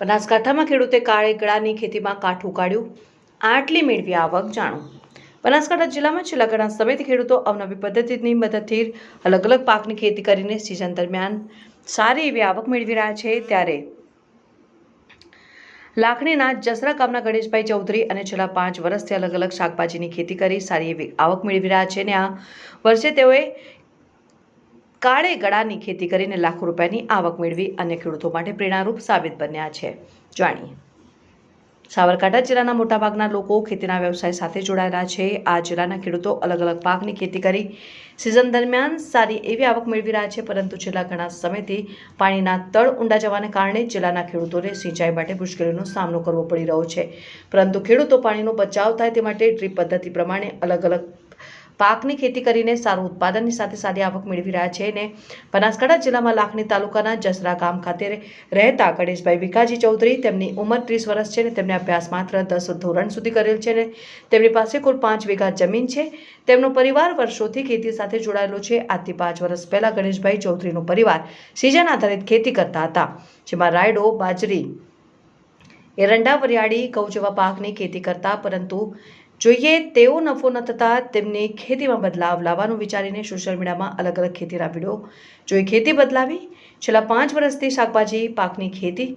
બનાસકાંઠામાં ખેડૂતે કાળે ગળાની ખેતીમાં કાઠું કાઢ્યું આટલી મેળવી આવક જાણો. બનાસકાંઠા જિલ્લામાં છેલ્લા ઘણા સમયથી ખેડૂતો અવનવી પદ્ધતિની મદદથી અલગ અલગ પાકની ખેતી કરીને સિઝન દરમિયાન સારી એવી આવક મેળવી રહ્યા છે. ત્યારે લાખણીના જસરા ગામના ગણેશભાઈ ચૌધરી અને છેલ્લા પાંચ વર્ષથી અલગ અલગ શાકભાજીની ખેતી કરી સારી એવી આવક મેળવી રહ્યા છે. ને આ વર્ષે તેઓએ કાળે ગળાની ખેતી કરીને લાખો રૂપિયાની આવક મેળવી અને ખેડૂતો માટે પ્રેરણારૂપ સાબિત બન્યા છે. જાણીએ. સાબરકાંઠા જિલ્લાના મોટાભાગના લોકો ખેતીના વ્યવસાય સાથે જોડાયેલા છે. આ જિલ્લાના ખેડૂતો અલગ અલગ પાકની ખેતી કરી સિઝન દરમિયાન સારી એવી આવક મેળવી રહ્યા છે, પરંતુ છેલ્લા ઘણા સમયથી પાણીના તળ ઊંડા જવાને કારણે જિલ્લાના ખેડૂતોને સિંચાઈ માટે મુશ્કેલીનો સામનો કરવો પડી રહ્યો છે. પરંતુ ખેડૂતો પાણીનો બચાવ થાય તે માટે ડ્રીપ પદ્ધતિ પ્રમાણે અલગ અલગ પાકની ખેતી કરીને સારું ઉત્પાદનની સાથે સારી આવક મેળવી રહ્યા છે ને બનાસકાંઠા જિલ્લામાં લાખણી તાલુકાના જસરા ગામ ખાતે રહેતા ગણેશભાઈ વિકાજી ચૌધરી તેમની ઉંમર ત્રીસ વર્ષ છે ને તેમને અભ્યાસ માત્ર દસ ધોરણ સુધી કરેલ છે ને તેમની પાસે કુલ પાંચ વીઘા જમીન છે. તેમનો પરિવાર વર્ષોથી ખેતી સાથે જોડાયેલો છે. આજથી પાંચ વર્ષ પહેલાં ગણેશભાઈ ચૌધરીનો પરિવાર સિઝન આધારિત ખેતી કરતા હતા, જેમાં રાયડો, બાજરી, એરંડા, વરિયાળી, ઘઉં જેવા પાકની ખેતી કરતા પરંતુ જોઈએ તેવો નફો ન થતાં તેમની ખેતીમાં બદલાવ લાવવાનું વિચારીને સોશિયલ મીડિયામાં અલગ અલગ ખેતીના વીડિયો જોઈ ખેતી બદલાવી. છેલ્લા પાંચ વર્ષથી શાકભાજી, પાકની ખેતી,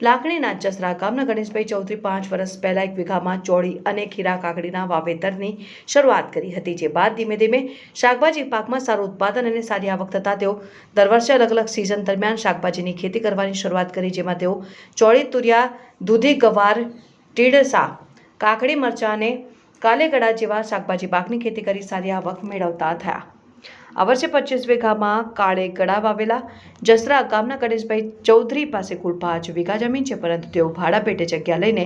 લાકડીના જસરા, ગામના ગણેશભાઈ ચૌધરી પાંચ વર્ષ પહેલાં એક વીઘામાં ચોળી અને ખીરા કાકડીના વાવેતરની શરૂઆત કરી હતી, જે બાદ ધીમે ધીમે શાકભાજી પાકમાં સારું ઉત્પાદન અને સારી આવક થતાં તેઓ દર વર્ષે અલગ અલગ સિઝન દરમિયાન શાકભાજીની ખેતી કરવાની શરૂઆત કરી, જેમાં તેઓ ચોળી, તુરિયા, દૂધી, ગવાર, ટીડસા, કાકડી, મરચાં અને કાલેગડા જેવા શાકભાજી પાકની ખેતી કરી સારી આવક મેળવતા થયા. આ વર્ષે પચીસ વીઘામાં કાળે ગળા વાવેલા જસરા ગામના ગણેશભાઈ ચૌધરી પાસે કુલ પાંચ વીઘા જમીન છે, પરંતુ તેઓ ભાડા પેટે જગ્યા લઈને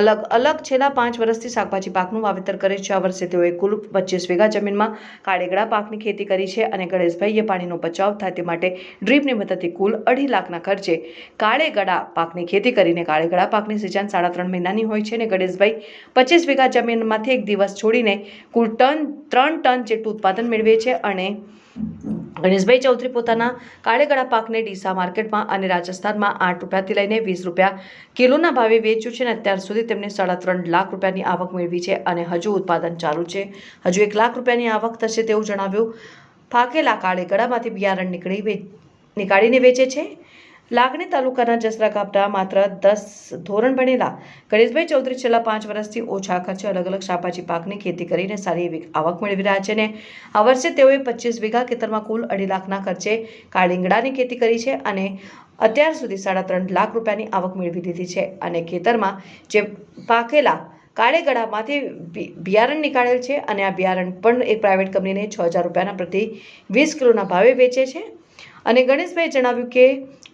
અલગ અલગ છેલ્લા પાંચ વર્ષથી શાકભાજી પાકનું વાવેતર કરે છે. આ વર્ષે તેઓએ કુલ પચીસ વીઘા જમીનમાં કાળેગડા પાકની ખેતી કરી છે અને ગણેશભાઈએ પાણીનો બચાવ થાય તે માટે ડ્રીપની મદદથી કુલ અઢી લાખના ખર્ચે કાળેગડા પાકની ખેતી કરીને કાળેગડા પાકની સિંચાઈ સાડા ત્રણ મહિનાની હોય છે અને ગણેશભાઈ પચીસ વીઘા જમીનમાંથી એક દિવસ છોડીને કુલ ટન, ત્રણ ટન જેટલું ઉત્પાદન મેળવે છે અને ગણેશભાઈ ચૌધરી પોતાના કાળેગળા પાકને ડીસા માર્કેટમાં અને રાજસ્થાનમાં આઠ રૂપિયાથી લઈને વીસ રૂપિયા કિલોના ભાવે વેચ્યું છે અને અત્યાર સુધી તેમને સાડા ત્રણ લાખ રૂપિયાની આવક મેળવી છે અને હજુ ઉત્પાદન ચાલુ છે. હજુ એક લાખ રૂપિયાની આવક થશે તેવું જણાવ્યું. પાકેલા કાળેગળામાંથી બિયારણ નીકળી વે નીકાળીને વેચે છે. લાગણી તાલુકાના જસરા ગાબડા માત્ર દસ ધોરણ ભણેલા ગણેશભાઈ ચૌધરી છેલ્લા પાંચ વર્ષથી ઓછા ખર્ચે અલગ અલગ શાકભાજી પાકની ખેતી કરીને સારી એવી આવક મેળવી રહ્યા છે ને આ વર્ષે તેઓએ પચીસ વીઘા ખેતરમાં કુલ અઢી લાખના ખર્ચે કાળીંગડાની ખેતી કરી છે અને અત્યાર સુધી સાડા ત્રણ લાખ રૂપિયાની આવક મેળવી લીધી છે અને ખેતરમાં જે પાકેલા કાળેગળામાંથી બિયારણ નીકાળેલ છે અને આ બિયારણ પણ એક પ્રાઇવેટ કંપનીને છ હજાર રૂપિયાના પ્રતિ વીસ કિલોના ભાવે વેચે છે. અને ગણેશભાઈએ જણાવ્યું કે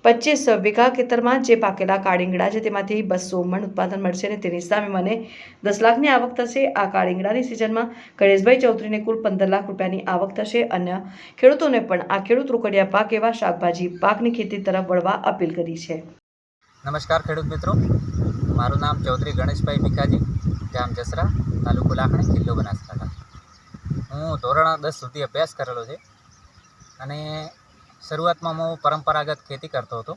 પચીસ વીઘા ખેતરમાં જે પાકેલા કાળીંગડા છે તેમાંથી બસો મણ ઉત્પાદન મળશે અને તેની સામે મને દસ લાખની આવક થશે. આ કાળીંગડાની સિઝનમાં ગણેશભાઈ ચૌધરીને કુલ પંદર લાખ રૂપિયાની આવક થશે. અને ખેડૂતોને પણ આ ખેડૂત રોકડિયા પાક એવા શાકભાજી પાકની ખેતી તરફ વળવા અપીલ કરી છે. નમસ્કાર ખેડૂત મિત્રો. મારું નામ ચૌધરી ગણેશભાઈ ભીખાજી, ગામ જસરા, તાલુકો લાખણી, જિલ્લો બનાસકાંઠા. હું ધોરણ દસ સુધી અભ્યાસ કરેલો છે અને શરૂઆતમાં હું પરંપરાગત ખેતી કરતો હતો.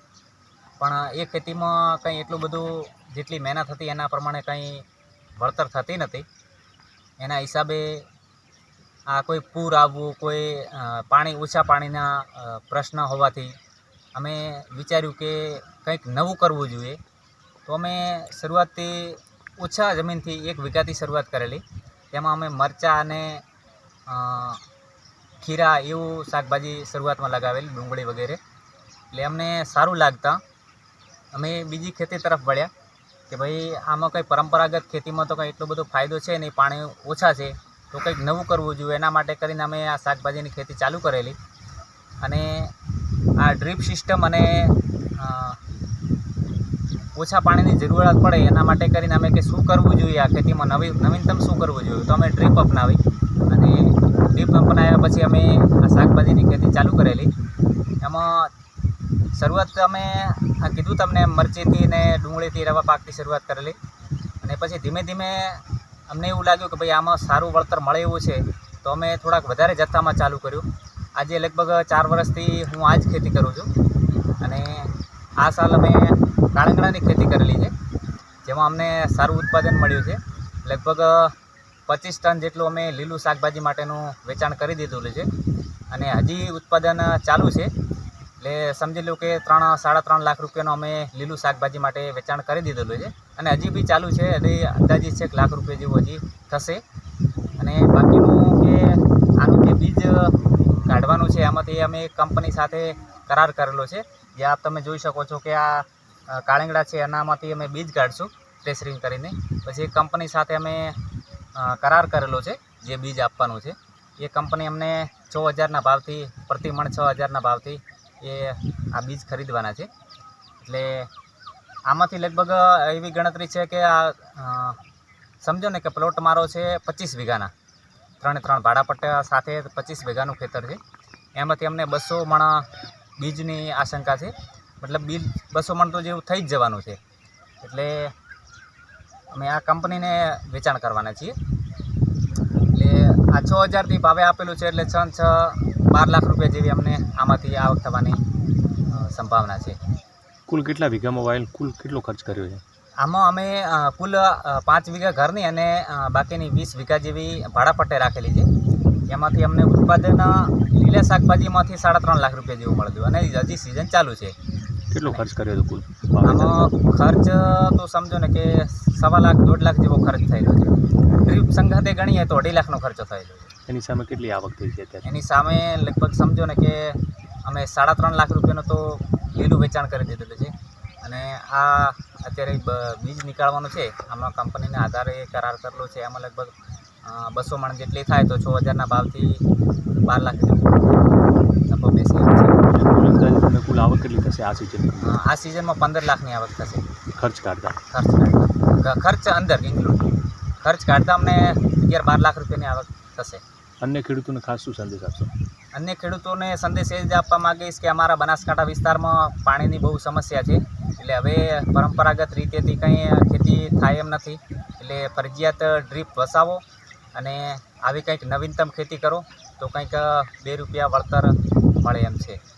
પણ એ ખેતીમાં કંઈ એટલું બધું જેટલી મહેનત હતી એના પ્રમાણે કંઈ વળતર થતી નથી. એના હિસાબે આ કોઈ પૂર આવવું, કોઈ પાણી, ઓછા પાણીના પ્રશ્ન હોવાથી અમે વિચાર્યું કે કંઈક નવું કરવું જોઈએ. તો અમે શરૂઆતથી ઓછા જમીનથી એક વીઘાથી શરૂઆત કરેલી. તેમાં અમે મરચાં અને ખીરા એવું શાકભાજી શરૂઆતમાં લગાવેલી, ડુંગળી વગેરે. એટલે અમને સારું લાગતા. અમે બીજી ખેતી તરફ વળ્યા કે ભાઈ, આમાં કંઈ પરંપરાગત ખેતીમાં તો કંઈ એટલો બધો ફાયદો છે નહીં, પાણી ઓછા છે, તો કંઈક નવું કરવું જોઈએ. એના માટે કરીને અમે આ શાકભાજીની ખેતી ચાલુ કરેલી. અને આ ડ્રીપ સિસ્ટમ અને ઓછા પાણીની જરૂરિયાત પડે એના માટે કરીને અમે કે શું કરવું જોઈએ આ ખેતીમાં, નવી, નવીનતમ શું કરવું જોઈએ? તો અમે ડ્રીપ અપનાવી. અને ડ્રીપ પછી અમે આ શાકભાજીની ખેતી ચાલુ કરેલી. એમાં શરૂઆત અમે કીધું તમને મરચીથી ને ડુંગળીથી રવા પાકથી શરૂઆત કરેલી. અને પછી ધીમે ધીમે અમને એવું લાગ્યું કે ભાઈ આમાં સારું વળતર મળે એવું છે, તો અમે થોડાક વધારે જથ્થામાં ચાલુ કર્યું. આજે લગભગ ચાર વર્ષથી હું આ જ ખેતી કરું છું. અને આ સાલ અમે કાળંગણાની ખેતી કરેલી છે, જેમાં અમને સારું ઉત્પાદન મળ્યું છે. લગભગ પચીસ ટન જેટલું અમે લીલું શાકભાજી માટેનું વેચાણ કરી દીધેલું છે. અને હજી ઉત્પાદન ચાલુ છે. એટલે સમજી લો કે ત્રણ, સાડા ત્રણ લાખ રૂપિયાનું અમે લીલું શાકભાજી માટે વેચાણ કરી દીધેલું છે. અને હજી બી ચાલુ છે. હજી અંદાજિત છે લાખ રૂપિયા જેવું હજી થશે. અને બાકીનું કે આનું જે બીજ કાઢવાનું છે એમાંથી અમે કંપની સાથે કરાર કરેલો છે. જે આપ તમે જોઈ શકો છો કે આ કાળીંગડા છે, એનામાંથી અમે બીજ કાઢશું ટ્રેસરિંગ કરીને. પછી કંપની સાથે અમે કરાર કરેલો છે, જે બીજ આપવાનું છે. એ કંપની અમને છ હજારના ભાવથી, પ્રતિ મણ છ હજારના ભાવથી એ આ બીજ ખરીદવાના છે. એટલે આમાંથી લગભગ એવી ગણતરી છે કે આ સમજો ને કે પ્લોટ મારો છે પચીસ વીઘાના. ત્રણે ત્રણ ભાડાપટ્ટા સાથે પચીસ વીઘાનું ખેતર છે. એમાંથી અમને બસો મણ બીજની આશંકા છે. મતલબ બીજ બસો મણ તો જેવું થઈ જ જવાનું છે. એટલે અમે આ કંપનીને વેચાણ કરવાના છીએ. એટલે આ છ હજારથી ભાવે આપેલું છે એટલે છ છ બાર લાખ રૂપિયા જેવી અમને આમાંથી આવક થવાની સંભાવના છે. કુલ કેટલા વીઘામાં વાયેલ કુલ કેટલો ખર્ચ કર્યો છે? આમાં અમે કુલ પાંચ વીઘા ઘરની અને બાકીની વીસ વીઘા જેવી ભાડાપટ્ટે રાખેલી છે. એમાંથી અમને ઉત્પાદન લીલા શાકભાજીમાંથી સાડા ત્રણ લાખ રૂપિયા જેવું મળ્યું અને હજી સિઝન ચાલુ છે. કેટલો ખર્ચ કર્યો હતો કુલ આમાં ખર્ચ તો સમજો ને કે સવા લાખ દોઢ લાખ જેવો ખર્ચ થયેલો છે. ટ્રીપ સંઘાતે ગણીએ તો અઢી લાખનો ખર્ચો થયેલો છે. એની સામે કેટલી આવક થઈ છે અત્યારે? એની સામે લગભગ સમજો ને કે અમે સાડા ત્રણ લાખ રૂપિયાનું તો લીલું વેચાણ કરી દીધેલું છે. અને આ અત્યારે બીજ નીકાળવાનું છે. આમાં કંપનીના આધારે કરાર કરેલો છે. એમાં લગભગ બસો મણ જેટલી થાય તો છ હજારના ભાવથી બાર લાખ નફો બેસી તમને કુલ આવક કેટલી થશે આ સિઝન આ સિઝનમાં પંદર લાખની આવક થશે. ખર્ચ કાઢતા. ખર્ચ કાઢતા. ખર્ચ અંદર ઇન્ક્લુડ ખર્ચ કાઢતા અમને અગિયાર બાર લાખ રૂપિયાની આવક થશે. અન્ય ખેડૂતોને ખાસ શું સંદેશ આપશો? અન્ય ખેડૂતોને સંદેશ એ જ આપવા માંગીશ કે અમારા બનાસકાંઠા વિસ્તારમાં પાણીની બહુ સમસ્યા છે. એટલે હવે પરંપરાગત રીતેથી કંઈ ખેતી થાય એમ નથી. એટલે ફરજિયાત ડ્રીપ વસાવો. અને આવી કંઈક નવીનતમ ખેતી કરો તો કંઈક બે રૂપિયા વળતર મળે એમ છે.